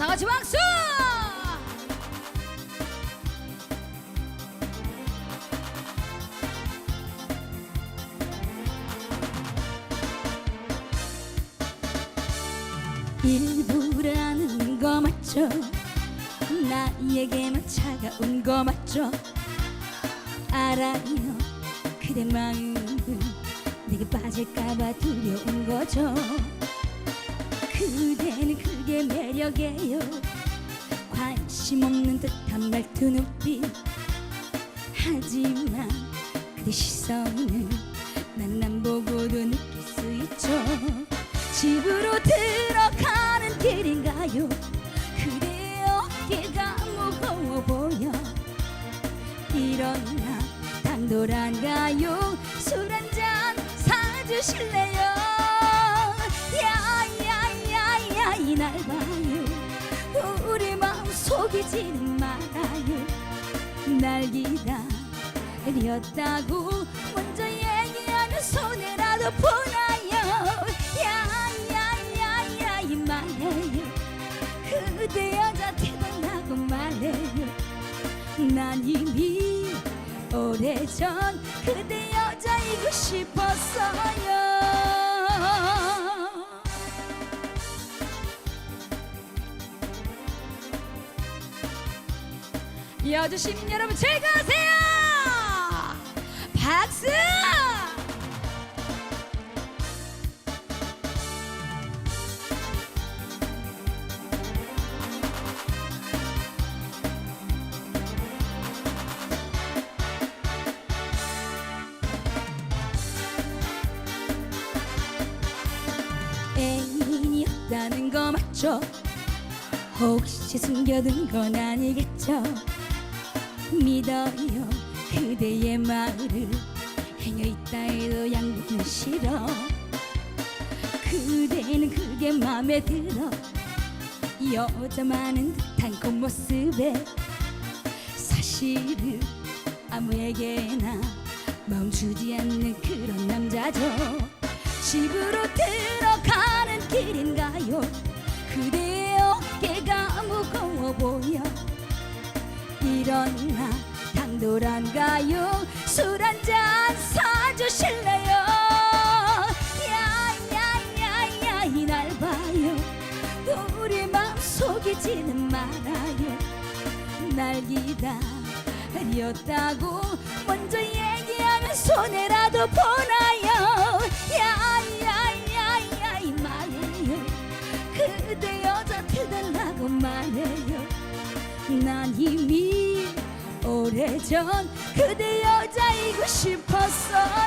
다 같이 박수! 일부라는 거 맞죠? 나에게만 차가운 거 맞죠? 알아요 그대 마음은 내게 빠질까봐 두려운 거죠 그대는 그게 매력이에요. 관심 없는 듯한 말투 눈빛. 하지만 그대 시선을 난안 보고도 느낄 수 있죠. 집으로 들어가는 길인가요? 그대 어깨가 무거워 보여. 일어나 당돌한가요? 술 한 잔 사주실래요 속이지는 말아요. 날 기다렸다고 먼저 얘기하는 손에라도 보나요. 야야야야 이 말해요. 그대 여자 태어나고 말해요. 난 이미 오래전 그대 여자이고 싶었어 요 여주심 여러분 즐거우세요 박수 애인이 없다는 거 맞죠? 혹시 숨겨둔 건 아니겠죠? 믿어요. 그대의 말을 행여 있다 해도 양보는 싫어. 그대는 그게 맘에 들어. 여자 많은 듯한 겉모습에 사실은 아무에게나 멈추지 않는 그런 남자죠. 집으로 들어가는 길인가요? 그대의 어깨가 무거워 보여. 일어 나 당돌한가요 술 한 잔 사주실래요? 야야야야 이날 봐요. 우리 마음 속이지는 말아요. 날 기다렸다고 먼저 얘기하는 손에라도 보나요? 야야야야 이 말해요. 그대 여자 해달라고 말해요. 난 이미 오래전 그대 여자이고 싶었어요